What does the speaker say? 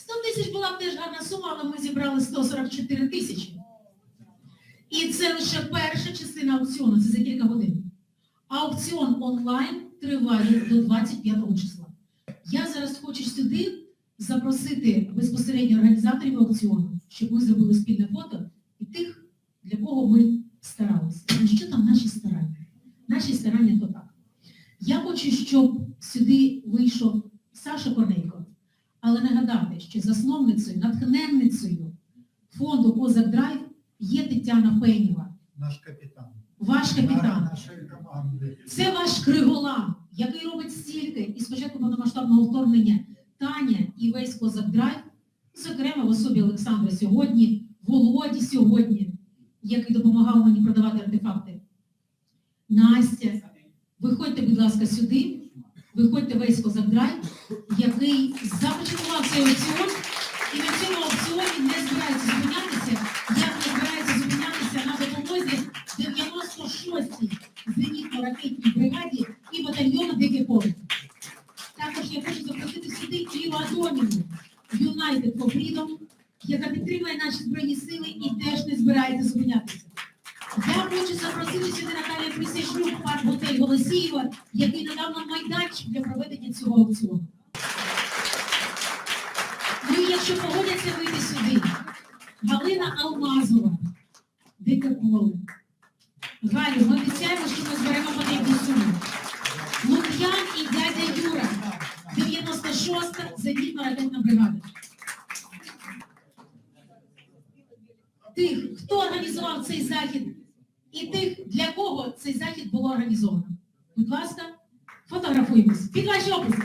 100 тисяч була б теж гарна сума, але ми зібрали 144 тисячі. І це лише перша частина аукціону, це за кілька годин. Аукціон онлайн триває до 25 числа. Я зараз хочу сюди запросити безпосередньо організаторів аукціону, щоб ми зробили спільне фото і тих, для кого ми старалися. Що там наші старання? Наші старання то так. Я хочу, щоб сюди вийшов Саша Корнейко, але нагадати, що засновницею, натхненницею фонду Козак Драйв є Тетяна Пенєва, Наш капітан. ваш капітан. Нашої команди. Це ваш Криголам, який робить стільки і спочатку повномасштабного вторгнення Таня і весь Козак Драйв, зокрема в особі Олександра сьогодні, Володі сьогодні, який допомагав мені продавати артефакти. Настя, виходьте, будь ласка, сюди. Виходьте весь Козакдрайв, який започаткував цей аукціон, і на цьому аукціоні не збирається зупинятися, як не збирається зупинятися на допомозі 96-й зенітно-ракетній бригаді і батальйону Дике поле. Також я хочу запросити сюди Іру Адоніну, United for Freedom, яка підтримує наші збройні сили і теж не збирається зупинятися. Запросити сюди Наталію Присяжнюк, парк готель Голосіїва, який надав нам майданчик для проведення цього аукціону. Ну і якщо погодяться вийти сюди, Галина Алмазова, Дике поле. Галю, ми обіцяємо, що ми зберемо потрібну суму. Лук'ян і дядя Юра, 96-та зенітно-ракетна бригада. Тих, хто організував цей захід, і тих, для кого цей захід було організовано. Будь ласка, фотографуємось. Під ваші описи.